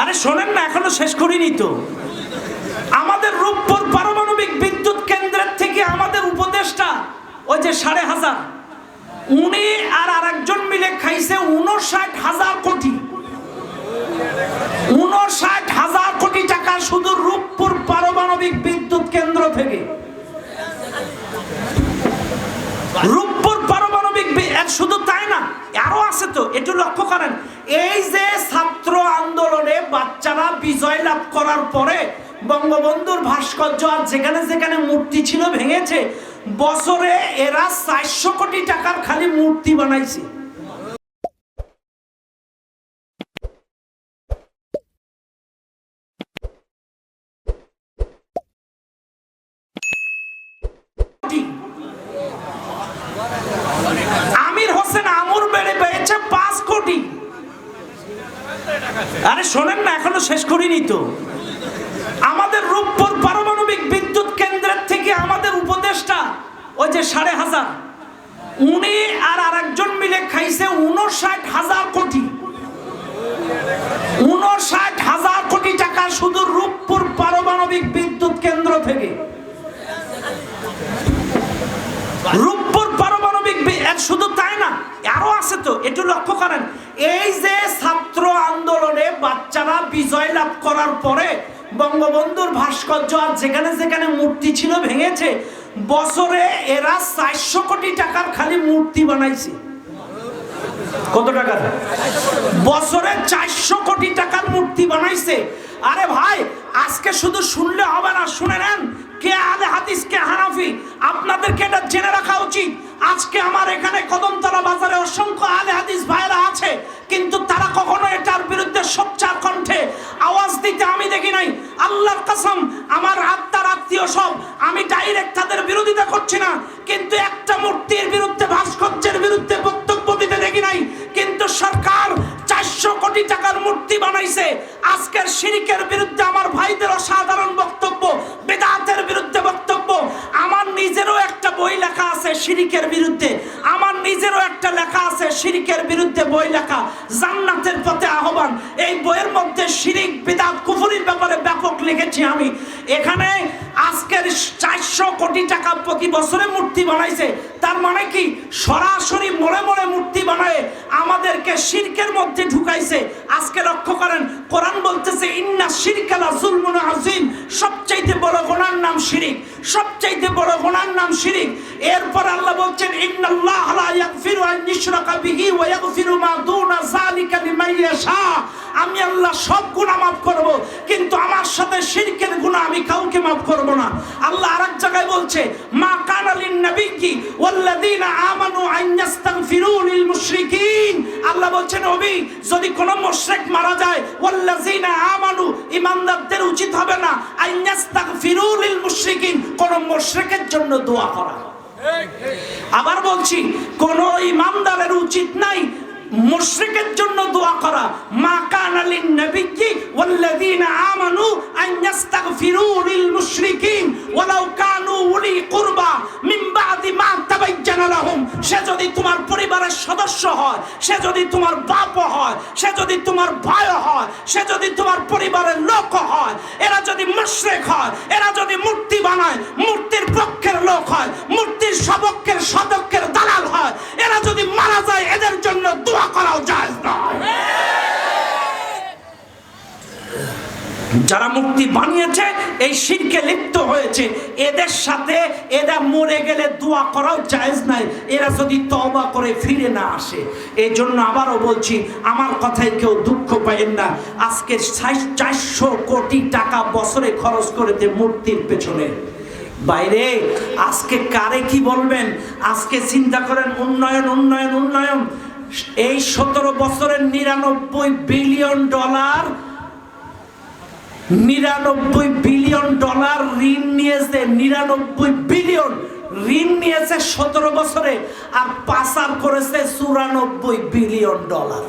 আরে শোনেন না, এখনও শেষ করিনি তো। আমাদের রূপপুর পারমাণবিক বিদ্যুৎ কেন্দ্রের থেকে আমাদের উপদেষ্টা ওই যে সাড়ে হাজার, উনি আর আরেকজন মিলে খাইছে উনষাট হাজার কোটি। উনষাট হাজার কোটি টাকা শুধু রূপপুর পারমাণবিক বিদ্যুৎ কেন্দ্র থেকে। রূপপুর পারমাণবিক শুধু তাই না আরও আছে তো, একটু লক্ষ্য করেন। এই যে ছাত্র আন্দোলনে বাচ্চারা বিজয় লাভ করার পরে বঙ্গবন্ধুর ভাস্কর্য আর যেখানে যেখানে মূর্তি ছিল ভেঙেছে, বছরে এরা চারশো কোটি টাকার খালি মূর্তি বানাইছে আমির হোসেন আমুর বেড়ে পেয়েছে পাঁচ কোটি আরে শোনেন না, এখনও শেষ করিনি তো। আমাদের রূপপুর পারমাণবিক বিদ্যুৎ কেন্দ্রের থেকে আমাদের উপদেষ্টা ওই যে সাড়ে হাজার, উনি আর আরেকজন মিলে খাইছে উনষাট হাজার কোটি। উনষাট হাজার কোটি টাকা শুধু রূপপুর পারমাণবিক বিদ্যুৎ কেন্দ্র থেকে। রূপপুর আর শুধু তাই না, আরও আছে তো, একটু লক্ষ্য করেন। এই যে ছাত্র আন্দোলনে বাচ্চারা বিজয় লাভ করার পরে বঙ্গবন্ধুর ভাস্কর্য আর যেখানে যেখানে মূর্তি ছিল ভেঙেছে, বছরে এরা চারশো কোটি টাকার খালি মূর্তি বানাইছে। কত টাকার? বছরে চারশো কোটি টাকার মূর্তি বানাইছে। আরে ভাই, আজকে শুধু শুনলে হবে না, শুনে নেন, কে আলে হাদিস কে হানাফি? আপনাদেরকে এটা জেনে রাখা উচিত। আজকে আমার এখানে কদমতলা বাজারে অসংখ্য আলে হাদিস ভাইরা আছে কিন্তু তারা কখনো এটার বিরুদ্ধে সোচ্চার কণ্ঠে আওয়াজ দিতে আমি দেখি নাই। আল্লাহর কসম, আমার আত্মার আত্মীয় সব, আমি ডাইরেক্ট তাদের বিরোধিতা করছি না। কিন্তু একটা মূর্তির বিরুদ্ধে, ভাস্কর্যের বিরুদ্ধে বক্তব্য দিতে দেখি নাই। কিন্তু সরকার চারশো কোটি টাকার মূর্তি বানাইছে। আজকের শিরিকের বিরুদ্ধে আমার ভাইদের অসাধারণ বক্তব্য, বেদাতের বিরুদ্ধে বক্তব্য। আমার নিজেরও একটা বই লেখা আছে শিরিকের বিরুদ্ধে। আমার নিজেরও একটা লেখা আছে শিরিকের বিরুদ্ধে বই লেখা। জান্নাতের পথে আহ্বান। এই বইয়ের মধ্যে শিরিক, বিদাত, কুফুরির ব্যাপারে ব্যাপক লিখেছি আমি। এখানে আজকের চারশো কোটি টাকা প্রতি বছরে মূর্তি বানাইছে। তার মানে কি? সরাসরি মোড়ে মোড়ে মূর্তি বানায় আমাদেরকে শিরকের মধ্যে ঢুকাইছে। আজকে লক্ষ্য করেন, কোরআন বলতেছে, ইন্না শিরকালা জুলমুন আজিম সবচাইতে বড় গোনার নাম শিরিক। সবচাইতে বড় গোনার নাম শিরিক। এরপর আল্লাহ বলছেন, ইন্নাল্লাহ লা ইয়াগফিরু আন ইউশরাকা বিহি ওয়া ইয়াগফিরু মা দুনা যালিকা। আমি আল্লাহ সব গুনাহ মাফ করব কিন্তু আমার সাথে শিরকের গুনাহ আমি কাউকে মাফ করব না। আল্লাহ আরেক জায়গায় বলছে মা কানা লিন নবিয়্যি ওয়াল্লাযীনা আমানু লিল মুশরিকিন। আল্লাহ বলছেন নবী যদি কোন মুশরিক মারা যায় ওয়াল্লাযীনা আমানু ঈমানদারদের উচিত হবে না আন ইস্তাগফিরু লিল মুশরিকিন কোন মুশরিকের জন্য দোয়া করা। আবার বলছি কোন ইমানদারের উচিত নাই মুশরিকের জন্য দোয়া করা। মা কানা লিন নবিয়্যি ওয়াল্লাযীনা আমানু আন ইস্তাগফিরু লিল মুশরিকিন। সে যদি তোমার বাপ হয়, সে যদি তোমার ভাই হয়, সে যদি তোমার পরিবারের লোক হয়, এরা যদি মুশ্রেক হয়, এরা যদি মূর্তি বানায়, মূর্তির পক্ষের লোক হয়, মূর্তির সবক্ষের সদক্ষের দালাল হয়, এরা যদি মারা যায়, এদের জন্য দোয়া করাও যায় নয়। যারা মূর্তি বানিয়েছে, এই শিরকে লিপ্ত হয়েছে। এদের সাথে এরা মরে গেলে দোয়া করাও জায়েজ নাই। এরা যদি তবা করে ফিরে না আসে। এই জন্য আবারও বলছি, আমার কথায় কেউ দুঃখ পাইেন না। আজকে চারশো কোটি টাকা বছরে খরচ করে দে মূর্তির পেছনে। বাইরে, আজকে কারে কি বলবেন? আজকে চিন্তা করেন, উন্নয়ন উন্নয়ন উন্নয়ন। এই সতেরো বছরের নিরানব্বই বিলিয়ন ডলার নিরানব্বই বিলিয়ন ডলার ঋণ নিয়েছে, নিরানব্বই বিলিয়ন ঋণ নিয়েছে সতেরো বছরে আর পাচার করেছে চুরানব্বই বিলিয়ন ডলার।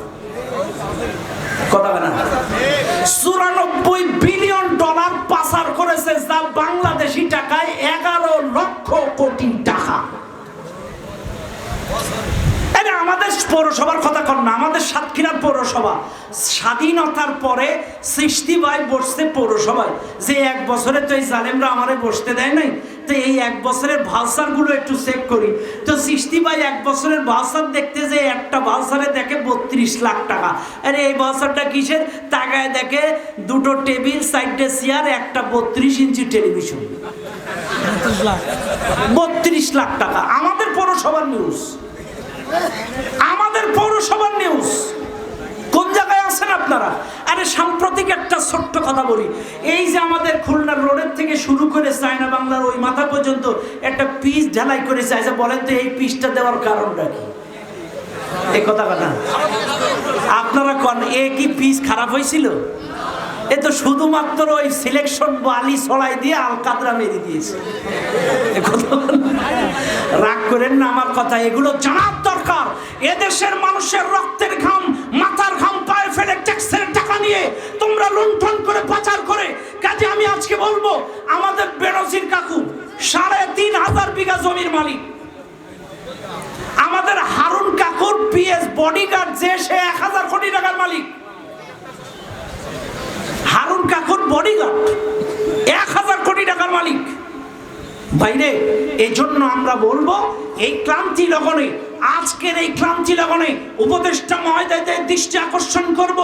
চুরানব্বই বিলিয়ন ডলার পাচার করেছে যা বাংলাদেশি টাকায় এগারো লক্ষ কোটি টাকা। এটা আমাদের পৌরসভার কথা কর না আমাদের সাতক্ষীরার পৌরসভা। স্বাধীনতার পরে সৃষ্টি ভাই বসছে পৌরসভায়। যে এক বছরে তো এই জালেমরা আমারে বসতে দেয় নাই তো এই এক বছরের ভাউচারগুলো একটু চেক করি। তো সৃষ্টি ভাই এক বছরের ভাউচার দেখতে যে একটা ভাউচারে দেখে বত্রিশ লাখ টাকা। আরে এই ভাউচারটা কিসের? টাকায় দেখে দুটো টেবিল সাইডে চেয়ার একটা বত্রিশ ইঞ্চি টেলিভিশন। বত্রিশ লাখ। টাকা। আমাদের পৌরসভার নিউজ আমাদের পৌরসভার নিউজ কোন জায়গায় আছেন আপনারা? আরে সাম্প্রতিক একটা ছোট্ট কথা বলি। এই যে আমাদের খুলনার রোডের থেকে শুরু করে চায়না বাংলার ওই মাথা পর্যন্ত একটা পিস ঢালাই করে চাইছে বলেন তো এই পিসটা দেওয়ার কারণটা কি? এই কথা কথা আপনারা কন, এ কি পিস খারাপ হয়েছিল? এ তো শুধুমাত্র ওই সিলেকশন বালি ছড়াই দিয়ে আল কাদরা মেরে দিয়েছে। এ। রাগ করেন না আমার কথা। এগুলো জানার দরকার। এদেশের মানুষের রক্তের ঘাম, মাথার ঘাম, পায়ে ফেলে ট্যাক্সের টাকা নিয়ে তোমরা লুণ্ঠন করে পাচার করে। কাজে আমি আজকে বলব, আমাদের বেনজির কাকু সাড়ে তিন হাজার বিঘা জমির মালিক। আমাদের হারুন কাকুর পিএস বডিগার্ড যে, সে এক হাজার কোটি টাকার মালিক। হারুন কাকুর বডিগার্ড এক হাজার কোটি টাকার মালিক। বাইরে এই জন্য আমরা বলব, এই ক্লান্তি লগনে আজকের এই ক্রান্তি লগনে উপদেষ্টা মহোদয়দের দৃষ্টি আকর্ষণ করব।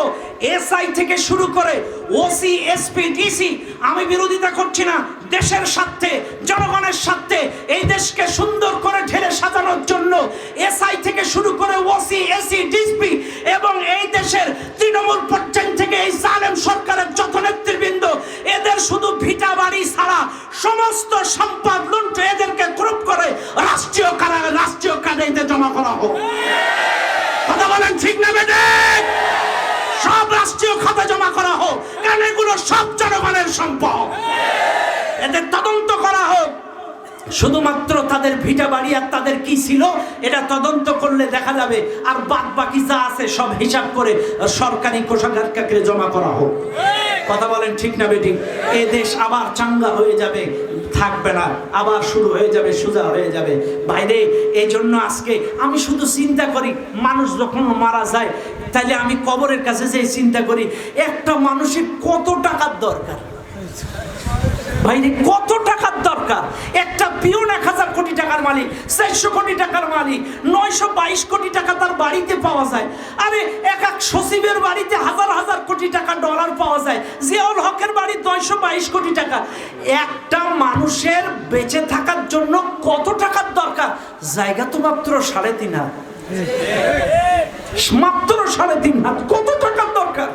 এসআই থেকে শুরু করে ওসি এসপি ডিসি আমি বিরোধিতা করছি না। দেশের স্বার্থে, জনগণের স্বার্থে, এই দেশকে সুন্দর করে ঢেলে সাজানোর জন্য এসআই থেকে শুরু করে ওসি এসি ডিসপি এবং এই দেশের তৃণমূল পর্যায় থেকে এই জালেম সরকারের যত নেতৃবৃন্দ, এদের শুধু ভিটা বাড়ি ছাড়া সমস্ত সম্পদ লুণ্ঠ এদেরকে গ্রুপ করে রাষ্ট্রীয় কারাগারে রাষ্ট্রীয় কারাগারে জমা করা হোক। কথা বলেন ঠিক না বেটে সব রাষ্ট্রীয় খাতে জমা করা হোক, কারণ এগুলো সব জনগণের সম্পদ। এদের তদন্ত করা হোক। শুধুমাত্র তাদের ভিটা বাড়ি আর তাদের কি ছিল, এটা তদন্ত করলে দেখা যাবে, আর বাদ বাকি যা আছে সব হিসাব করে সরকারি কোষাগারকে জমা করা হোক। কথা বলেন ঠিক না বেটি? এ দেশ আবার চাঙ্গা হয়ে যাবে, থাকবে না, আবার শুরু হয়ে যাবে, সোজা হয়ে যাবে। বাইরে এই জন্য আজকে আমি শুধু চিন্তা করি, মানুষ যখন মারা যায় তাহলে আমি কবরের কাছে যে চিন্তা করি, একটা মানুষের কত টাকার দরকার? ভাইরে, কত টাকার দরকার? একটা পিওন এক হাজার কোটি টাকার মালিক, চারশো কোটি টাকার মালিক, নয়শো বাইশ কোটি টাকা তার বাড়িতে পাওয়া যায়। আরে, এক এক সচিবের বাড়িতে হাজার হাজার কোটি টাকা ডলার পাওয়া যায়। জিয়াউল হকের বাড়ি নয়শো বাইশ কোটি টাকা। একটা মানুষের বেঁচে থাকার জন্য কত টাকার দরকার? জায়গা তো মাত্র সাড়ে তিন হাত মাত্র সাড়ে তিন হাত। কত টাকার দরকার?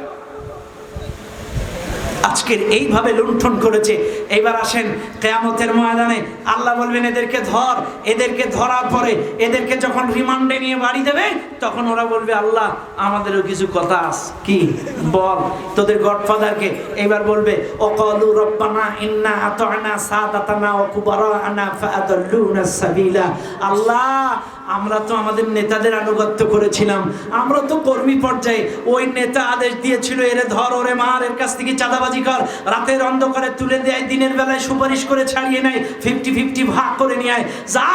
আজকের এইভাবে লুণ্ঠন করেছে। এইবার আসেন কেয়ামতের ময়দানে। আল্লাহ বলবেন, এদেরকে ধর, এদেরকে ধরার পরে এদেরকে যখন রিমান্ডে নিয়ে বাড়ি দেবে, তখন ওরা বলবে, আল্লাহ, আমাদেরও কিছু কথা আস। কি? বল। তোদের গডফাদারকে এইবার বলবে ও কলু রব্বানা ইন্না আতানা সাদাতানা ওয়া কুবারানা ফাআদাল্লুনা সাবিলা। আল্লাহ আমরা তো আমাদের নেতাদের আনুগত্য করেছিলাম। আমরা তো কর্মী পর্যায়ে ওই নেতা আদেশ দিয়েছিল, এরে ধর, ওরে মার, এর কাছ থেকে চাঁদাবাজি কর। রাতের অন্ধকারে তুলে দেয়, দিনের বেলায় সুপারিশ করে ছাড়িয়ে নেয় ফিফটি ফিফটি ভাগ করে নিয়ে যা,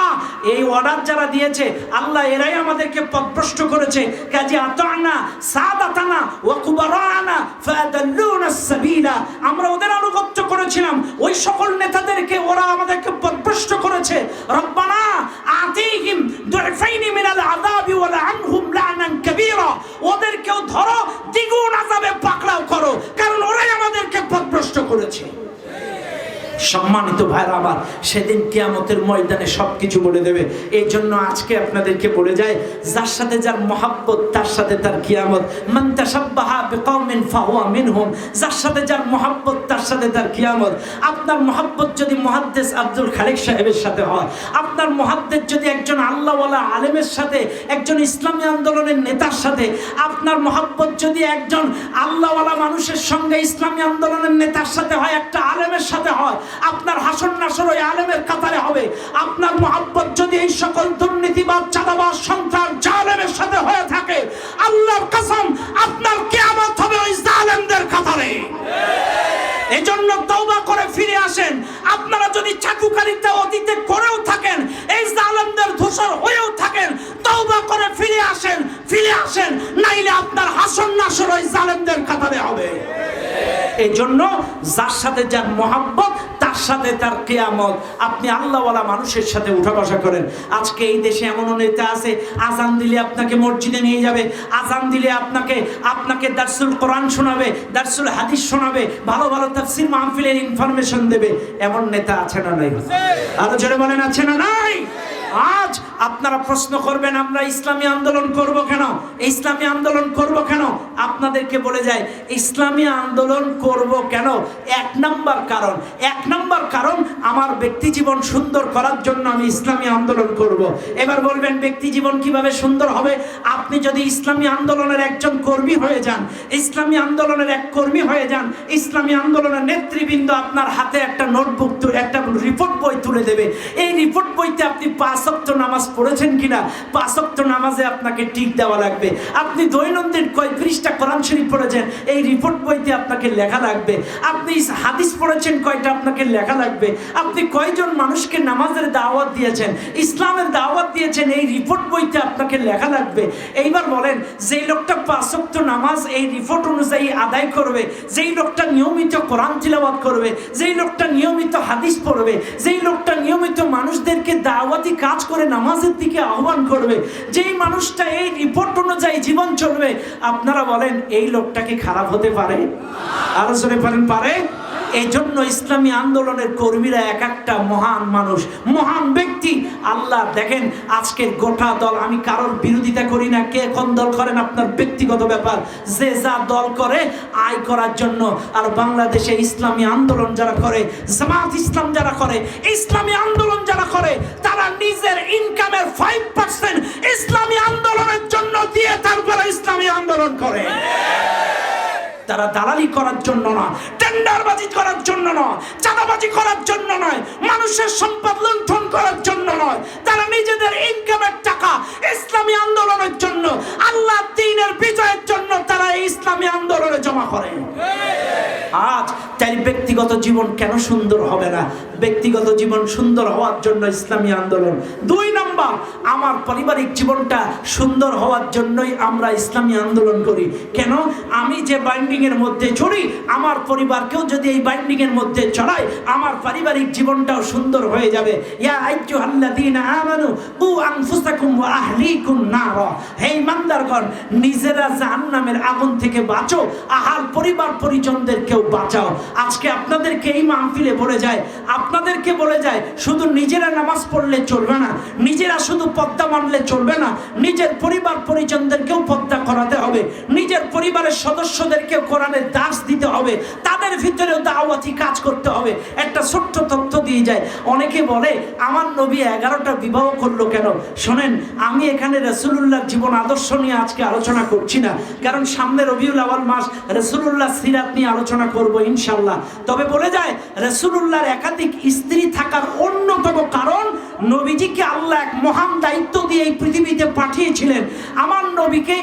এই অর্ডার যারা দিয়েছে, আল্লাহ এরাই আমাদেরকে পথভ্রষ্ট করেছে। কাজে আতানা, সাদাতানা, ওয়া কুবারানা ফাদাল্লুনা সাবিলা। আমরা ওদের আনুগত্য করেছিলাম। ওই সকল নেতাদেরকে ওরা আমাদেরকে পথভ্রষ্ট করেছে। রব্বানা আতিহিম মিনাল আযাবি ওয়া লাআনহুম লা'নান কাবীরা ওদেরকেও ধরো, দ্বিগুণ আযাবে পাকড়াও করো। কারণ ওরাই আমাদেরকে পথভ্রষ্ট করেছে। সম্মানিত ভাইরা আমার, সেদিন কিয়ামতের ময়দানে সবকিছু বলে দেবে। এই জন্য আজকে আপনাদেরকে বলে যায় যার সাথে যার মহাব্বত, তার সাথে তার কিয়ামত। মান মিনহুম, যার সাথে যার মহাব্বত, তার সাথে তার কিয়ামত। আপনার মহাব্বত যদি মুহাদ্দিস আব্দুল খালিক সাহেবের সাথে হয়, আপনার মহাদ্দেস যদি একজন আল্লাহওয়ালা আলেমের সাথে, একজন ইসলামী আন্দোলনের নেতার সাথে, আপনার মহাব্বত যদি একজন আল্লাহওয়ালা মানুষের সঙ্গে ইসলামী আন্দোলনের নেতার সাথে হয়, একটা আলেমের সাথে হয় আপনার হাসন নাসর ওই আলেমের কাতারে হবে। আপনার মহাব্বত যদি এই সকল দুর্নীতিবাদ চাঁদাবাদ সন্ত্রাস, জালেমের সাথে হয়ে থাকে, আল্লাহর কসম, আপনার কিয়ামত হবে ওই জালেমদের কাতারে। এজন্য তওবা করে ফিরে আসেন। আপনারা যদি চাকুকারিতা অতীতে করেও থাকেন, এই জালেমদের ধূসর হয়েও থাকেন, তওবা করে ফিরে আসেন ফিরে আসেন, নাইলে আপনার হাসন নাসর ওই জালেমদের কাতারে হবে। এই জন্য যার সাথে যার মহাব্বত, তার সাথে তার কেয়ামত। আপনি আল্লাহওয়ালা মানুষের সাথে উঠা বসা করেন। আজকে এই দেশে এমন নেতা আছে, আজান দিলে আপনাকে মসজিদে নিয়ে যাবে, আজান দিলে আপনাকে আপনাকে দার্সুল কোরআন শোনাবে, দার্সুল হাদিস শোনাবে, ভালো ভালো তাফসির মাহফিলের ইনফরমেশন দেবে। এমন নেতা আছে না নাই? আরও জোরে বলেন, আছে না নাই? আজ আপনারা প্রশ্ন করবেন, আমরা ইসলামী আন্দোলন করব কেন? ইসলামী আন্দোলন করব কেন? আপনাদেরকে বলে যায়, ইসলামী আন্দোলন করব কেন? এক নাম্বার কারণ, এক নাম্বার কারণ আমার ব্যক্তি জীবন সুন্দর করার জন্য আমি ইসলামী আন্দোলন করব। এবার বলবেন, ব্যক্তি জীবন কীভাবে সুন্দর হবে? আপনি যদি ইসলামী আন্দোলনের একজন কর্মী হয়ে যান, ইসলামী আন্দোলনের এক কর্মী হয়ে যান, ইসলামী আন্দোলনের নেতৃবৃন্দ আপনার হাতে একটা নোটবুক একটা রিপোর্ট বই তুলে দেবে। এই রিপোর্ট বইতে আপনি পাঁচ নামাজ পড়েছেন কিনা? পাঁচক্ত নামাজে আপনাকে টিক দেওয়া লাগবে। আপনি দৈনন্দিন কয় পৃষ্ঠা কোরআন শরীফ পড়েছেন, এই রিপোর্ট বইতে আপনাকে লেখা লাগবে। আপনি হাদিস পড়েছেন, কয়টা আপনাকে লেখা লাগবে। আপনি কয়জন মানুষকে নামাজের দাওয়াত দিয়েছেন, ইসলামের দাওয়াত দিয়েছেন, এই রিপোর্ট বইতে আপনাকে লেখা লাগবে। এইবার বলেন, যেই লোকটা পাঁচক্ত নামাজ এই রিপোর্ট অনুযায়ী আদায় করবে, যেই লোকটা নিয়মিত কোরআন তিলাওয়াত করবে, যেই লোকটা নিয়মিত হাদিস পড়বে, যেই লোকটা নিয়মিত মানুষদেরকে দাওয়াতি কাজ করে নামাজের দিকে আহ্বান করবে, যেই মানুষটা এই রিপোর্ট অনুযায়ী জীবন চলবে, আপনারা বলেন, এই লোকটাকে খারাপ হতে পারে? আরও জোরে পারেন পারে? এই জন্য ইসলামী আন্দোলনের কর্মীরা এক একটা মহান মানুষ, মহান ব্যক্তি। আল্লাহ দেখেন, আজকের গোটা দল, আমি কারোর বিরোধিতা করি না, কে কোন দল করেন আপনার ব্যক্তিগত ব্যাপার। যে যা দল করে, আয় করার জন্য। আর বাংলাদেশে ইসলামী আন্দোলন যারা করে, জামাত ইসলাম যারা করে, ইসলামী আন্দোলন যারা করে, তারা নিজের ইনকামের ফাইভ পার্সেন্ট ইসলামী আন্দোলনের জন্য দিয়ে তারপরে ইসলামী আন্দোলন করে। তারা দালালি করার জন্য না, টেন্ডারবাজি করার জন্য নয় চাঁদাবাজি করার জন্য নয়, মানুষের সম্পদ লুণ্ঠন করার জন্য নয়, তারা নিজেদের ইনকামের টাকা ইসলামী আন্দোলনের জন্য আল্লাহ দিনের বিজয়ের জন্য তারা ইসলামী আন্দোলনে জমা করে। আজ তাই ব্যক্তিগত জীবন কেন সুন্দর হবে না? ব্যক্তিগত জীবন সুন্দর হওয়ার জন্য ইসলামী আন্দোলন। দুই নাম্বার, আমার পারিবারিক জীবনটা সুন্দর হওয়ার জন্যই আমরা ইসলামী আন্দোলন করি। কেন? আমি যে বাইন্ডিং এর মধ্যে চড়ি আমার পরিবারকেও যদি এই বাইন্ডিং এর মধ্যে চড়াই আমার পারিবারিক জীবনটাও সুন্দর হয়ে যাবে। ইয়া আইয়ুহাল্লাযীনা আমানু, কু আনফুসাকুম ওয়া আহলিকুম নার। হে ইমানদারগণ, নিজেরা জাহান্নামের আগুন থেকে বাঁচো আহার পরিবার পরিজনদেরকেও বাঁচাও। আজকে আপনাদেরকে এই মাহফিলে বলে যায়, আপনাদেরকে বলে যায়, শুধু নিজেরা নামাজ পড়লে চলবে না, নিজেরা শুধু পদ্মা মানলে চলবে না, নিজের পরিবার পরিজনদেরকেও পদ্মা করাতে হবে, নিজের পরিবারের সদস্যদেরকে কোরআনের দাস দিতে হবে, তাদের ভিতরেও দাওয়াতি কাজ করতে হবে। একটা ছোট্ট তথ্য দিয়ে যায়। অনেকে বলে, আমার নবী এগারোটা বিবাহ করল কেন? শোনেন, আমি এখানে রসুল্লাহর জীবন আদর্শ নিয়ে আজকে আলোচনা করছি না। কারণ সামনে রবিউল আওয়াল মাস রসুল্লাহ সিরাত নিয়ে আলোচনা করব ইনশাল্লাহ তবে বলে যায় রসুল্লাহর একাধিক স্ত্রী থাকার অন্যতম কারণ নবীজিকে আল্লাহ এক মহান দায়িত্ব দিয়ে এই পৃথিবীতে পাঠিয়েছিলেন। আমার নবীকে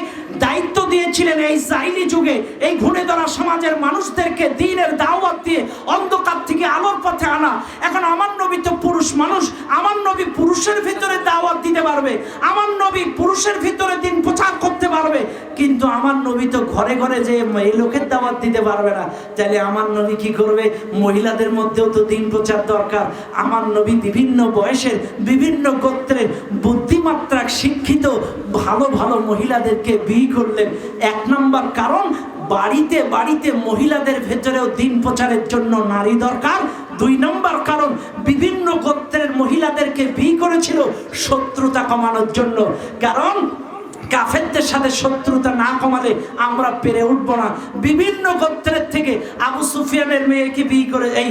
দায়িত্ব দিয়েছিলেন এই জাইলি যুগে, এই ঘুরে ধরা সমাজের মানুষদেরকে দিনের দাওয়াত দিয়ে অন্ধকার থেকে আলোর পথে আনা। এখন আমার নবী তো পুরুষ মানুষ, আমার নবী পুরুষের ভিতরে দাওয়াত দিতে পারবে, আমার নবী পুরুষের ভিতরে দিন প্রচার করতে পারবে, কিন্তু আমার নবী তো ঘরে ঘরে যে এই লোকের দাওয়াত দিতে পারবে না। তাহলে আমার নবী কি করবে? মহিলাদের মধ্যেও তো দিন প্রচার দরকার। আমার নবী বিভিন্ন বয়সের, বিভিন্ন গোত্রের বুদ্ধিমাত্রা শিক্ষিত, ভালো ভালো মহিলাদেরকে বিয়ে করলেন এক নম্বর কারণ, বাড়িতে বাড়িতে মহিলাদের ভেতরেও দিন প্রচারের জন্য নারী দরকার। দুই নম্বর কারণ, বিভিন্ন গোত্রের মহিলাদেরকে বিয়ে করেছিল শত্রুতা কমানোর জন্য। কারণ কাফেরদের সাথে শত্রুতা না কমালে আমরা পেরে উঠবো না। বিভিন্ন গোত্রের থেকে আবু সুফিয়ানের মেয়েকে বিয়ে করে, এই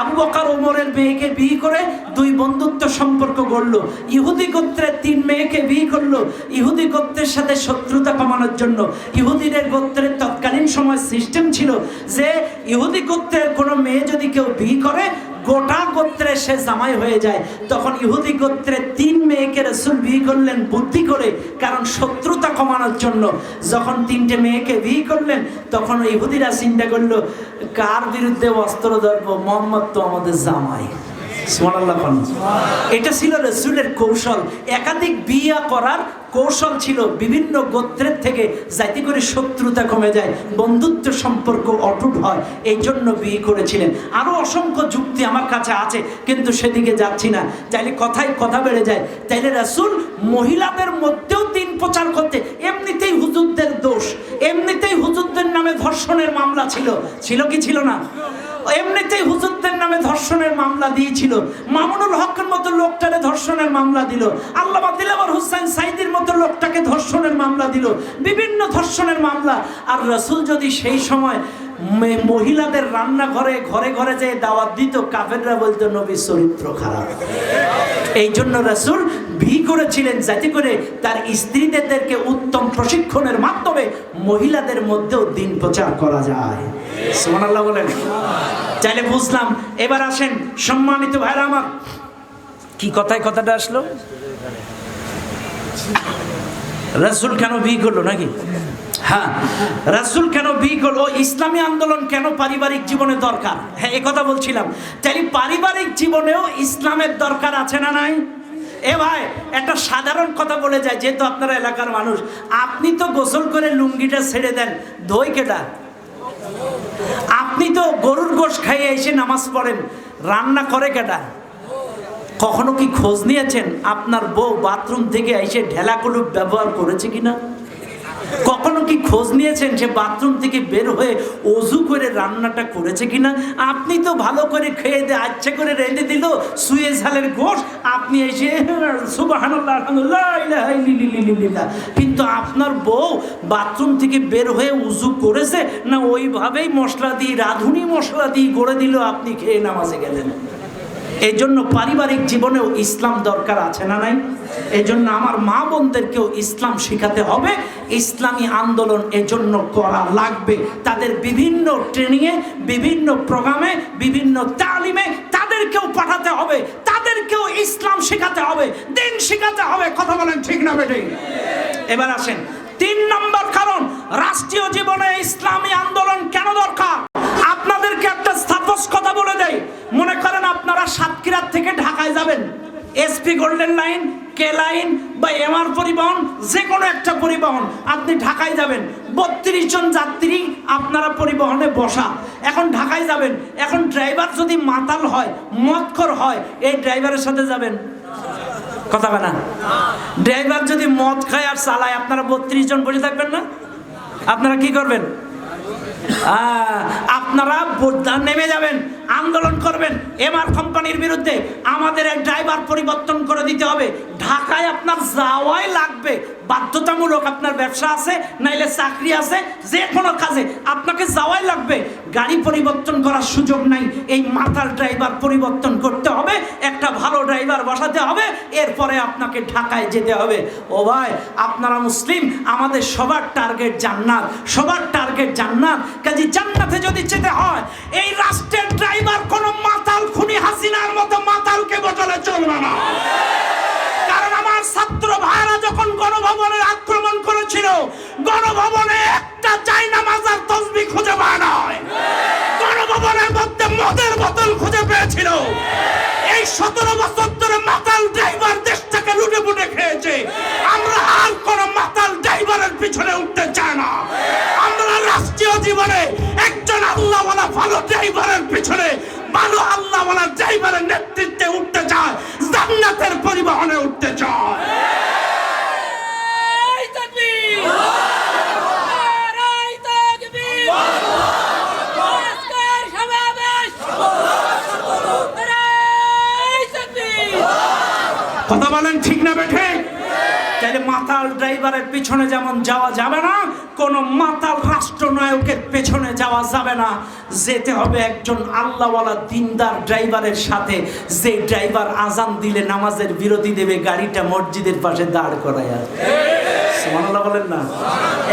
আবু বকার ওমরের মেয়েকে বিয়ে করে দুই বন্ধুত্ব সম্পর্ক গড়লো। ইহুদি গোত্রের তিন মেয়েকে বিয়ে করল। ইহুদি গোত্রের সাথে শত্রুতা কমানোর জন্য। ইহুদিদের গোত্রের তৎকালীন সময় সিস্টেম ছিল যে ইহুদি গোত্রের কোনো মেয়ে যদি কেউ বিয়ে করে গোটা গোত্রে সে জামাই হয়ে যায়। তখন ইহুদি গোত্রে তিন মেয়েকে রসুল বিয়ে করলেন বুদ্ধি করে, কারণ শত্রুতা কমানোর জন্য। যখন তিনটে মেয়েকে বিয়ে করলেন, তখন ইহুদিরা চিন্তা করল, কার বিরুদ্ধে অস্ত্র ধরবো মোহাম্মদ তো আমাদের জামাই। এটা ছিল রসুলের কৌশল। একাধিক বিয়া করার কৌশল ছিল। বিভিন্ন গোত্রের থেকে যাতে করে শত্রুতা কমে যায়, বন্ধুত্ব সম্পর্ক অটুট হয় এই জন্য বিয়ে করেছিলেন। আরও অসংখ্য যুক্তি আমার কাছে আছে, কিন্তু সেদিকে যাচ্ছি না। চাইলে কথায় কথা বেড়ে যায়। তাইলে রাসূল মহিলাদের মধ্যেও দিন প্রচার করতে। এমনিতেই হুজুরদের দোষ। এমনিতেই হুজুরদের নামে ধর্ষণের মামলা ছিল। ছিল কি ছিল না? এমনিতেই হুজুরদের নামে ধর্ষণের মামলা দিয়েছিল। মামুনুল হকের মতো লোকটারে ধর্ষণের মামলা দিল। আল্লামা দিলাবর হুসাইন সাইদির মতো লোকটাকে ধর্ষণের মামলা দিল। বিভিন্ন ধর্ষণের মামলা। আর রসুল যদি সেই সময় মহিলাদের রান্নাঘরে, ঘরে ঘরে যে দাওয়াত দিত, কাফেররা বলতো, নবীর চরিত্র খারাপ। এই জন্য রাসূল ভি করেছিলেন যাতে করে তার স্ত্রীদেরকে উত্তম প্রশিক্ষণের মাধ্যমে মহিলাদের মধ্যেও দিন প্রচার করা যায়। সুবহানাল্লাহ বলেন। চাইলে বুঝলাম। এবার আসেন সম্মানিত ভাইরা আমার। কি কথায় কথাটা আসলো? রাসূল কেন বি করল নাকি? হ্যাঁ রাসূল কেন বি করল? ইসলামী আন্দোলন কেন পারিবারিক জীবনে দরকার? হ্যাঁ এই কথা বলছিলাম। তাই পারিবারিক জীবনেও ইসলামের দরকার আছে না নাই? এ ভাই, একটা সাধারণ কথা বলে যায়, যেহেতু আপনারা এলাকার মানুষ। আপনি তো গোসল করে লুঙ্গিটা ছেড়ে দেন, ধই কেটা আপনি তো গরুর গোশ খাইয়ে এসে নামাজ পড়েন, রান্না করে কেটা কখনো কি খোঁজ নিয়েছেন আপনার বউ বাথরুম থেকে এসে ঢেলা কলুপ ব্যবহার করেছে কিনা? কখনো কি খোঁজ নিয়েছেন সে বাথরুম থেকে বের হয়ে অজু করে রান্নাটা করেছে কিনা? আপনি তো ভালো করে খেয়ে দিয়ে আচ্ছা করে রেঁধে দিল, সুয়ে ঝালের গোশ, আপনি এসে। কিন্তু আপনার বউ বাথরুম থেকে বের হয়ে উজু করেছে? না ওইভাবেই মশলা দিয়ে, রাঁধুনি মশলা দিয়ে গড়ে দিল, আপনি খেয়ে নামাজে গেলেন? এই জন্য পারিবারিক জীবনেও ইসলাম দরকার আছে না নাই? এই জন্য আমার মা বোনদেরকেও ইসলাম শেখাতে হবে। ইসলামী আন্দোলন এজন্য করা লাগবে। তাদের বিভিন্ন ট্রেনিংয়ে, বিভিন্ন প্রোগ্রামে, বিভিন্ন তালিমে তাদেরকেও পাঠাতে হবে। তাদেরকেও ইসলাম শেখাতে হবে। দিন শেখাতে হবে। কথা বলেন ঠিক না বেটে এবার আসেন। তিন নম্বর কারণ, রাষ্ট্রীয় জীবনে ইসলামী আন্দোলন কেন দরকার? আপনাদেরকে একটা স্থাপস কথা বলে দেয় মনে করেন আপনারা সাতক্ষীরার থেকে ঢাকায় যাবেন। এসপি গোল্ডেন লাইন কে লাইন বা এমআর পরিবহন? যে কোনো একটা পরিবহন। আপনি ঢাকায় যাবেন। বত্রিশ জন যাত্রী আপনারা পরিবহনে বসা। এখন ঢাকায় যাবেন। এখন ড্রাইভার যদি মাতাল হয়, মদখর হয়, এই ড্রাইভারের সাথে যাবেন। কথা না? ড্রাইভার যদি মদ খায় আর চালায়, আপনারা বত্রিশ জন বসে থাকবেন না? আপনারা কি করবেন? আপনারা নেমে যাবেন। আন্দোলন করবেন এমআর কোম্পানির বিরুদ্ধে আমাদের এক ড্রাইভার পরিবর্তন করে দিতে হবে। ঢাকায় আপনার যাওয়াই লাগবে। বাধ্যতামূলক আপনার ব্যবসা আছে, নাইলে চাকরি আছে যে কোনো কাজে আপনাকে যাওয়াই লাগবে। গাড়ি পরিবর্তন করার সুযোগ নাই। এই মাথার ড্রাইভার পরিবর্তন করতে হবে, একটা ভালো ড্রাইভার বসাতে হবে, এরপরে আপনাকে ঢাকায় যেতে হবে। ও ভাই, আপনারা মুসলিম, আমাদের সবার টার্গেট জান্নাত। সবার টার্গেট জান্নাত। কাজে জান্নাতে যদি যেতে হয়, এই রাষ্ট্রের ড্রাইভার কোনো মাতাল খুনি হাসিনার মতো মাতালকে বদলে চলবে না। কারণ আমার ছাত্র ভাইরা যখন গণভবনে আক্রমণ করেছিল, গণভবনে একটা চাইনা মাজার তসবি খুঁজে পায় নয় গণভবনের মধ্যে মদের বোতল খুঁজে পেয়েছিল। এই সতেরো বছর ধরে মাতাল ড্রাইভার দেশটাকে লুটে পুটে খেয়েছে। আমরা আর কোন মাতাল ড্রাইভারের পিছনে উঠতে চাই না। জীবনে একজন আল্লাহওয়ালা ভালো ড্রাইভারের পিছনে ভালো আল্লাহওয়ালা ড্রাইভারের নেতৃত্বে উঠতে চায় জান্নাতের পরিবহনে উঠতে চায়! কথা বলেন ঠিক না বেঠে তাহলে মাতাল ড্রাইভারের পিছনে যেমন যাওয়া যাবে না, কোন মাতাল রাষ্ট্রনায়কের পেছনে যাওয়া যাবে না। যেতে হবে একজন আল্লাহওয়ালা দিনদার ড্রাইভারের সাথে। যে ড্রাইভার আজান দিলে নামাজের বিরতি দেবে, গাড়িটা মসজিদের পাশে দাঁড় করায়। সুবহানাল্লাহ বলেন না।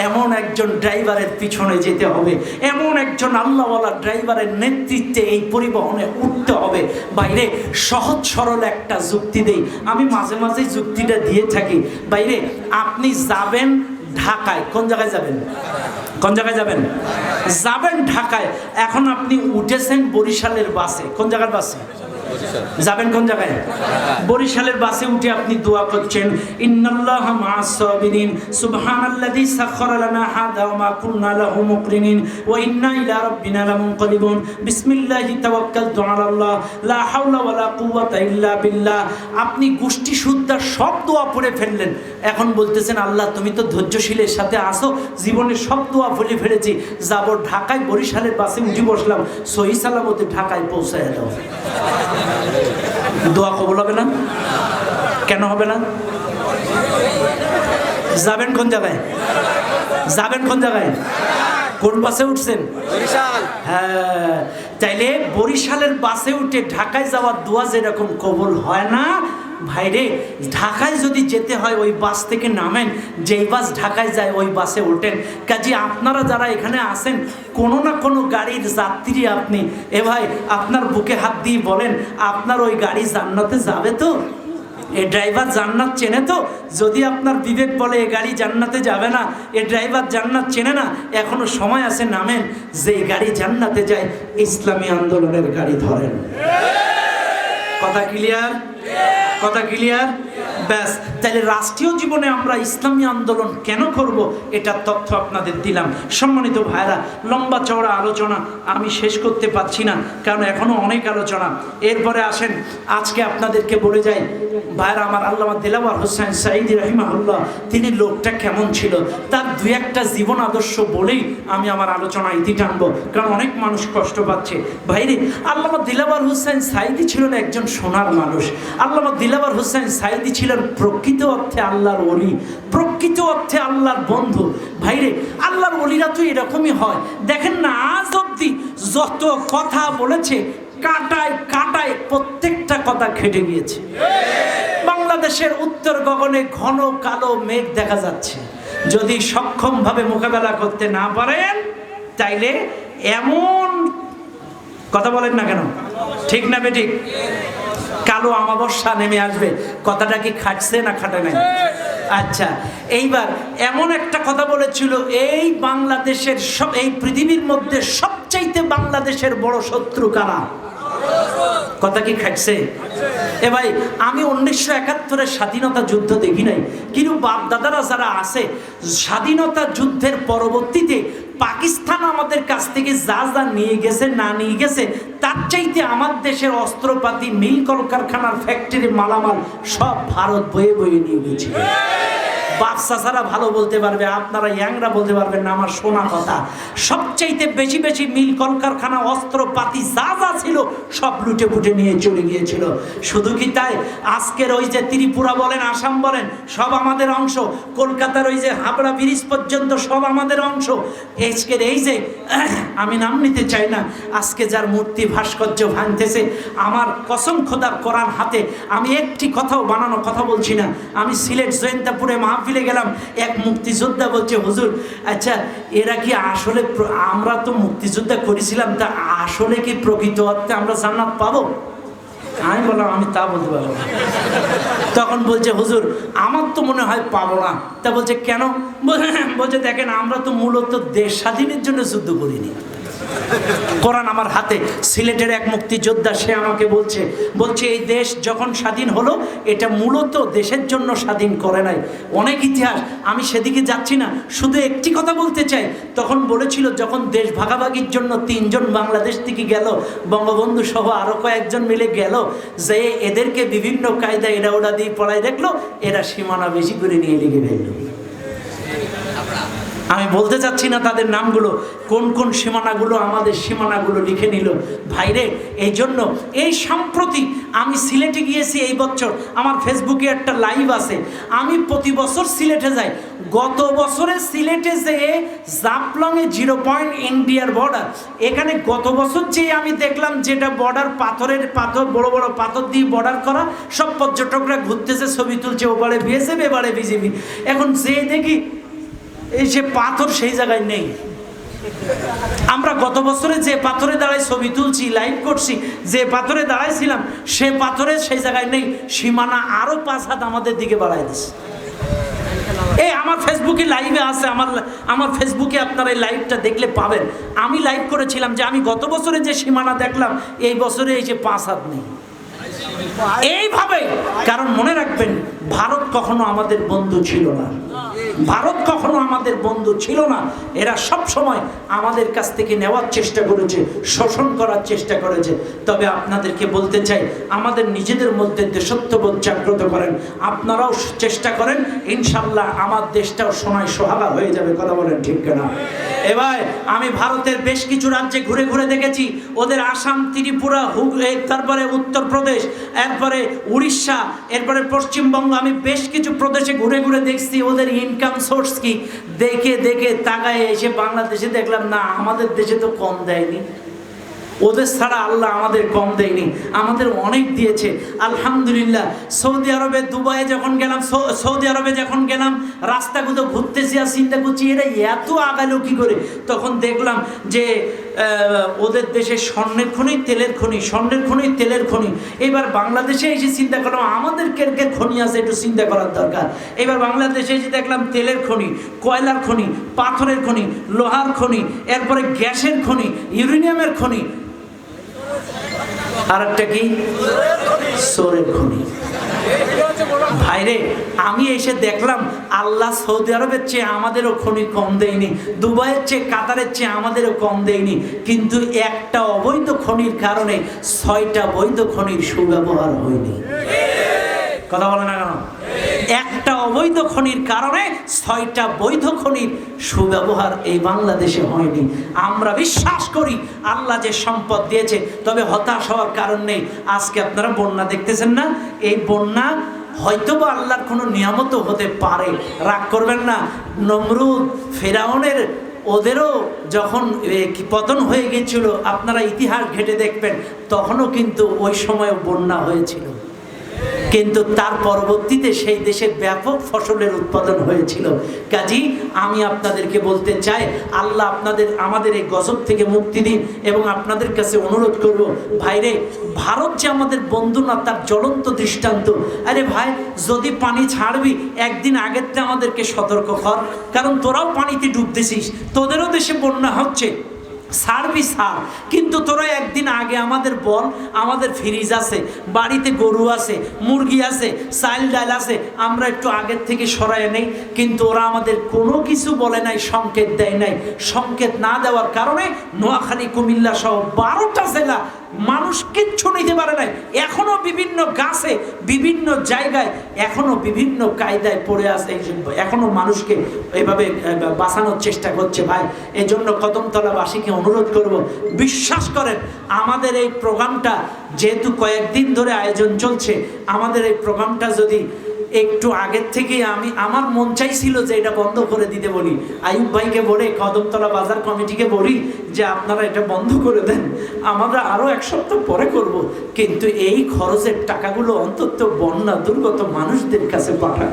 এমন একজন ড্রাইভারের পিছনে যেতে হবে। এমন একজন আল্লাহওয়ালা ড্রাইভারের নেতৃত্বে এই পরিবহনে উঠতে হবে। বাইরে সহজ সরল একটা যুক্তি দেই। আমি মাঝে মাঝে যুক্তিটা দিয়ে থাকি। বাইরে আপনি যাবেন ঢাকায়। কোন জায়গায় যাবেন? কোন জায়গায় যাবেন? যাবেন ঢাকায়। এখন আপনি উঠেছেন বরিশালের বাসে। কোন জায়গার বাসে? যাবেন কোন জায়গায়? বরিশালের বাসে উঠে আপনি দোয়া করছেন ইন্নাল্লাহ সুবহানাল্লাযী সাখখারা লানা হাযা ওয়া মা কুন্না লাহু মুকরিনিন ওয়া ইন্না ইলা রাব্বিনা লামুনকালিবুন। বিসমিল্লাহি তাওয়াক্কালতু আলাল্লাহ লা হাওলা ওয়া লা কুওয়াতা ইল্লা বিল্লাহ। আপনি গোষ্ঠী শুদ্ধা সব দোয়া পড়ে ফেললেন। এখন বলতেছেন আল্লাহ তুমি তো ধৈর্যশীলের সাথে আসো জীবনে সব দোয়া বলে ফেলেছি। যাব ঢাকায় বরিশালের বাসে উঠে বসলাম সহি সালামতে ঢাকায় পৌঁছায় দাও। দোয়া কবল হবে না? কেন হবে না? যাবেন কোন জায়গায়? যাবেন কোন জায়গায়? কোন বাসে উঠছেন? হ্যাঁ তাইলে বরিশালের বাসে উঠে ঢাকায় যাওয়ার দোয়া যেরকম কবুল হয় না ভাইরে ঢাকায় যদি যেতে হয় ওই বাস থেকে নামেন। যেই বাস ঢাকায় যায় ওই বাসে ওঠেন কাজে আপনারা যারা এখানে আসেন কোনো না কোনো গাড়ির যাত্রী আপনি। এ ভাই আপনার বুকে হাত দিয়ে বলেন আপনার ওই গাড়ি জান্নাতে যাবে তো? এ ড্রাইভার জান্নাত চেনে তো? যদি আপনার বিবেক বলে এ গাড়ি জান্নাতে যাবে না এ ড্রাইভার জান্নাত চেনে না এখনও সময় আছে নামেন। যে গাড়ি জান্নাতে যায় ইসলামী আন্দোলনের গাড়ি ধরেন। কথা ক্লিয়ার কথা ক্লিয়ার ব্যাস, তাহলে রাষ্ট্রীয় জীবনে আমরা ইসলামী আন্দোলন কেন করব? এটার তথ্য আপনাদের দিলাম। সম্মানিত ভাইরা লম্বা চওড়া আলোচনা আমি শেষ করতে পারছি না, কারণ এখনও অনেক আলোচনা। এরপরে আসেন, আজকে আপনাদেরকে বলে যাই ভাইরা, আমার আল্লামা দিলাওয়ার হোসেন সাইদ রহিমাহুল্লাহ, তিনি লোকটা কেমন ছিল? তার দু একটা জীবন আদর্শ বলেই আমি আমার আলোচনা ইতি টানবো, কারণ অনেক মানুষ কষ্ট পাচ্ছে। ভাইরে, আল্লামা দিলাওয়ার হোসেন সাইদি ছিলেন একজন সোনার মানুষ। আল্লামা দিলাওয়ার হোসেন সাইদি ছিলেন প্রকৃত অর্থে আল্লাহর অলি প্রকৃত অর্থে আল্লাহর বন্ধু। ভাইরে, আল্লাহর অলিরা তো এরকমই হয়। দেখেন না, আজ অব্দি যত কথা বলেছে কাটায় কাটায় প্রত্যেকটা কথা খেটে গিয়েছে বাংলাদেশের উত্তর গগনে ঘন কালো মেঘ দেখা যাচ্ছে। যদি সক্ষমভাবে মোকাবেলা করতে না পারেন, তাইলে এমন কথা বলেন না কেন? ঠিক না বেঠিক? কালো আমাবস্যা নেমে আসবে। কথাটা কি খাটছে না খাটে নাই? আচ্ছা এইবার এমন একটা কথা বলেছিল, এই বাংলাদেশের সব এই পৃথিবীর মধ্যে সবচাইতে বাংলাদেশের বড় শত্রু কারা? কথা কি খাইছে? এ ভাই, আমি উনিশশো একাত্তরের স্বাধীনতা যুদ্ধ দেখি নাই। কিন্তু বাপ দাদারা যারা আছে, স্বাধীনতা যুদ্ধের পরবর্তীতে পাকিস্তান আমাদের কাছ থেকে যা যা নিয়ে গেছে, না নিয়ে গেছে, তার চাইতে আমার দেশের অস্ত্রপাতি মিল কলকারখানার ফ্যাক্টরি মালামাল সব ভারত বয়ে বয়ে নিয়ে গেছে। বাচ্চা ছাড়া ভালো বলতে পারবে, আপনারা ইয়াংরা বলতে পারবেন না, আমার শোনা কথা। সবচাইতে বেশি বেশি মিল কলকারখানা, অস্ত্রপাতি যা যা ছিল, সব লুটে পুটে নিয়ে চলে গিয়েছিল। শুধু কি তাই? আজকের ওই যে ত্রিপুরা বলেন, আসাম বলেন, সব আমাদের অংশ। কলকাতার ওই যে হাবড়া ব্রিজ পর্যন্ত সব আমাদের অংশ। আজকের এই যে, আমি নাম নিতে চাই না, আজকে যার মূর্তি ভাস্কর্য ভাঙতেছে, আমার কসম খোদার কোরআন হাতে আমি একটি কথাও বানানো কথা বলছি না। আমি সিলেট জয়ন্তাপুরে মাহফিলে গেলাম। এক মুক্তিযোদ্ধা বলছে, হুজুর আচ্ছা এরা কি আসলে আমরা তো মুক্তিযোদ্ধা করেছিলাম, তা আসলে কি প্রকৃত অর্থে আমরা জান্নাত পাবো? আমি বললাম, আমি তা বলতে পারব। তখন বলছে, হুজুর, আমার তো মনে হয় পাবো না। তা বলছে, কেন? বলছে- বলছে, দেখেন, আমরা তো মূলত দেশ স্বাধীনের জন্য যুদ্ধ করিনি। কোরআন আমার হাতে। সিলেটের এক মুক্তিযোদ্ধা, সে আমাকে বলছে বলছে, এই দেশ যখন স্বাধীন হলো, এটা মূলত দেশের জন্য স্বাধীন করে নাই। অনেক ইতিহাস। আমি সেদিকে যাচ্ছি না, শুধু একটি কথা বলতে চাই। তখন বলেছিল, যখন দেশ ভাগাভাগির জন্য তিনজন বাংলাদেশ থেকে গেল, বঙ্গবন্ধু সহ আরও কয়েকজন মিলে গেল, যে এদেরকে বিভিন্ন কায়দায় এরা ওরা দিয়ে পড়াই দেখল, এরা সীমানা বেশি করে নিয়ে লিখে ফেলল। আমি বলতে চাচ্ছি না তাদের নামগুলো, কোন কোন সীমানাগুলো, আমাদের সীমানাগুলো লিখে নিল। ভাইরে এই জন্য এই সম্প্রতি আমি সিলেটে গিয়েছি এই বছর, আমার ফেসবুকে একটা লাইভ আছে। আমি প্রতি বছর সিলেটে যাই। গত বছরে সিলেটে যে জাপলংয়ে জিরো পয়েন্ট ইন্ডিয়ার বর্ডার। এখানে গত বছর যে আমি দেখলাম যেটা বর্ডার পাথরের পাথর, বড় বড় পাথর দিয়ে বর্ডার করা, সব পর্যটকরা ঘুরতেছে, ছবি তুলছে, ওপারে বিএসএফ এবারে বিজেপি। এখন যে দেখি এই যে পাথর সেই জায়গায় নেই। আমরা গত বছরে যে পাথরে দাঁড়ায় ছবি তুলছি লাইভ করছি, যে পাথরে দাঁড়াইছিলাম, সে পাথরে সেই জায়গায় নেই। সীমানা আরও পাঁচ হাত আমাদের দিকে বাড়াই দিচ্ছে এই আমার ফেসবুকে লাইভে আছে, আমার আমার ফেসবুকে আপনারা এই লাইভটা দেখলে পাবেন। আমি লাইভ করেছিলাম যে আমি গত বছরে যে সীমানা দেখলাম, এই বছরে এই যে পাঁচ হাত নেই। এইভাবে, কারণ মনে রাখবেন, ভারত কখনো আমাদের বন্ধু ছিল না। ভারত কখনো আমাদের বন্ধু ছিল না। এরা সব সময় আমাদের কাছ থেকে নেওয়ার চেষ্টা করেছে, শোষণ করার চেষ্টা করেছে। তবে আপনাদেরকে বলতে চাই, আমাদের নিজেদের মধ্যে দেশত্ববোধ জাগ্রত করেন। আপনারাও চেষ্টা করেন ইনশাল্লাহ আমার দেশটাও সোনায় সোহাগা হয়ে যাবে, কথা বলেন ঠিক না এবার আমি ভারতের বেশ কিছু রাজ্যে ঘুরে ঘুরে দেখেছি। ওদের আসাম, ত্রিপুরা তারপরে উত্তরপ্রদেশ, এরপরে উড়িষ্যা, এরপরে পশ্চিমবঙ্গ। আমি বেশ কিছু প্রদেশে ঘুরে ঘুরে দেখছি, ওদের ইনকাম সোর্স কি দেখে দেখে তাকায় এসে বাংলাদেশে দেখলাম না আমাদের দেশে তো কম দেয়নি। ওদের ছাড়া আল্লাহ আমাদের কম দেয়নি, আমাদের অনেক দিয়েছে। আলহামদুলিল্লাহ, সৌদি আরবে, দুবাইয়ে যখন গেলাম সৌদি আরবে যখন গেলাম, রাস্তাগুলো ঘুরতেছি আর চিন্তা করছি, এরা এত আগালো কী করে? তখন দেখলাম যে ওদের দেশে স্বর্ণের খনি, তেলের খনি, স্বর্ণের খনি, তেলের খনি। এবার বাংলাদেশে এসে চিন্তা করলাম, আমাদের কে কে খনি আছে একটু চিন্তা করার দরকার। এবার বাংলাদেশে এসে দেখলাম তেলের খনি, কয়লার খনি, পাথরের খনি, লোহার খনি, এরপরে গ্যাসের খনি, ইউরেনিয়ামের খনি আর একটা কি? সোরের খনি। ভাইরে, আমি এসে দেখলাম আল্লাহ সৌদি আরবের চেয়ে আমাদেরও খনি কম দেয়নি, দুবাইয়ের চেয়ে কাতারের চেয়ে আমাদেরও কম দেয়নি, কিন্তু একটা অবৈধ খনির কারণে ছয়টা বৈধ খনির সুব্যবহার হয়নি। কথা বলে না কেন? একটা অবৈধ খনির কারণে ছয়টা বৈধ খনির সুব্যবহার এই বাংলাদেশে হয়নি। আমরা বিশ্বাস করি আল্লাহ যে সম্পদ দিয়েছে, তবে হতাশ হওয়ার কারণ নেই। আজকে আপনারা বন্যা দেখতেছেন না? এই বন্যা হয়তো বা আল্লাহর কোনো নিয়ামতও হতে পারে। রাগ করবেন না। নমরুদ, ফেরাউনের ওদেরও যখন পতন হয়ে গেছিল আপনারা ইতিহাস ঘেটে দেখবেন, তখনও কিন্তু ওই সময় বন্যা হয়েছিল। কিন্তু তার পরবর্তীতে সেই দেশে ব্যাপক ফসলের উৎপাদন হয়েছিল। কাজী, আমি আপনাদেরকে বলতে চাই, আল্লাহ আপনাদের, আমাদের এই গজব থেকে মুক্তি দিন এবং আপনাদের কাছে অনুরোধ করব, ভাইরে, ভারত যে আমাদের বন্ধু না, তার জ্বলন্ত দৃষ্টান্ত। আরে ভাই, যদি পানি ছাড়বি, একদিন আগের আমাদেরকে সতর্ক কর, কারণ তোরাও পানিতে ডুবতেছিস, তোদেরও দেশে বন্যা হচ্ছে। সার্ভিস সার কিন্তু তোরা একদিন আগে আমাদের বল, আমাদের ফ্রিজ আছে, বাড়িতে গরু আছে, মুরগি আছে চাল ডাল আছে, আমরা একটু আগের থেকে সরাই নেই। কিন্তু ওরা আমাদের কোনো কিছু বলে নাই, সংকেত দেয় নাই। সংকেত না দেওয়ার কারণে নোয়াখালী, কুমিল্লা সহ বারোটা জেলা মানুষ কিচ্ছু নিতে পারে নাই। এখনও বিভিন্ন গাছে, বিভিন্ন জায়গায়, এখনও বিভিন্ন কায়দায় পড়ে আছে এখনও মানুষকে এভাবে বাঁচানোর চেষ্টা করছে ভাই। এই জন্য কদমতলাবাসীকে অনুরোধ করব, বিশ্বাস করেন, আমাদের এই প্রোগ্রামটা যেহেতু কয়েকদিন ধরে আয়োজন চলছে, আমাদের এই প্রোগ্রামটা যদি একটু আগের থেকে আমি, আমার মন চাইছিল যে এটা বন্ধ করে দিতে বলি। আয়ুব ভাইকে বলে, কদমতলা বাজার কমিটিকে বলি যে আপনারা এটা বন্ধ করে দেন। আমরা আরও এক সপ্তাহ পরে করব। কিন্তু এই খরচের টাকাগুলো অন্তত বন্যা দুর্গত মানুষদের কাছে পাঠান।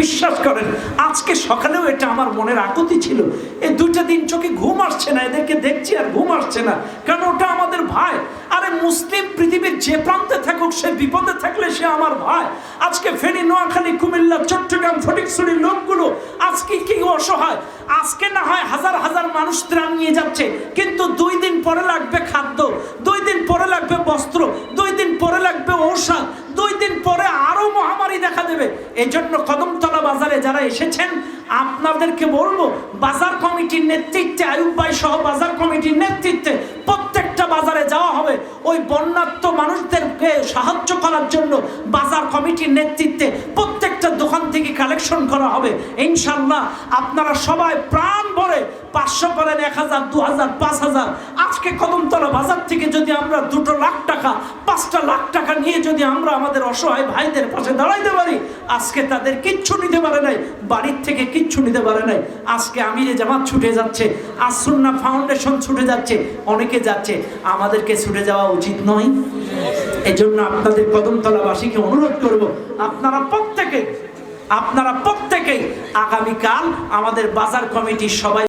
বিশ্বাস করেন, আজকে সকালেও এটা আমার মনের আকুতি ছিল। এই দুইটা দিন চোখে ঘুম আসছে না, এদেরকে দেখছি আর ঘুম আসছে না। কারণ ওটা আমাদের ভাই। আরে মুসলিম পৃথিবীর যে প্রান্তে থাকুক, সে বিপদে থাকলে সে আমার ভাই। আজকে ফেনী, নোয়াখালী, কুমিল্লা, চট্টগ্রাম ফটিকছড়ির লোকগুলো আজকে কি অসহায়। আজকে না হয় হাজার হাজার মানুষ ত্রাণ নিয়ে যাচ্ছে, কিন্তু দুই দিন পরে লাগবে খাদ্য, দুই দিন পরে লাগবে বস্ত্র, দুই দিন পরে লাগবে ঔষধ, দুই দিন পরে আরও মহামারী দেখা দেবে। এই জন্য কদমতলা বাজারে যারা এসেছেন, আপনাদেরকে বলব, বাজার কমিটির নেতৃত্বে, আয়ুব ভাই সহ বাজার কমিটির নেতৃত্বে প্রত্যেকটা বাজারে যাওয়া হবে। ওই বন্যাত্ম মানুষদেরকে সাহায্য করার জন্য বাজার কমিটির নেতৃত্বে প্রত্যেকটা দোকান থেকে কালেকশন করা হবে। ইনশাল্লাহ আপনারা সবাই প্রাণ ভরে পাঁচশো করেন এক হাজার, দু হাজার, পাঁচ হাজার। আজকে কদমতলা বাজার থেকে যদি আমরা দুটো লাখ টাকা, পাঁচটা লাখ টাকা নিয়ে যদি আমরা আমাদের অসহায় ভাইদের পাশে দাঁড়াইতে পারি, আজকে তাদের কিচ্ছু নিতে পারে নাই, বাড়ির থেকে কিচ্ছু নিতে পারে নাই। আজকে আমিরে জামাত ছুটে যাচ্ছে আসুন্না ফাউন্ডেশন ছুটে যাচ্ছে, অনেকে যাচ্ছে, আমাদেরকে ছুটে যাওয়া উচিত নয়। এজন্য আপনাদের কদমতলাবাসীকে অনুরোধ করব, আপনারা প্রত্যেকে, আপনারা প্রত্যেকেই আগামীকাল আমাদের বাজার কমিটির সবাই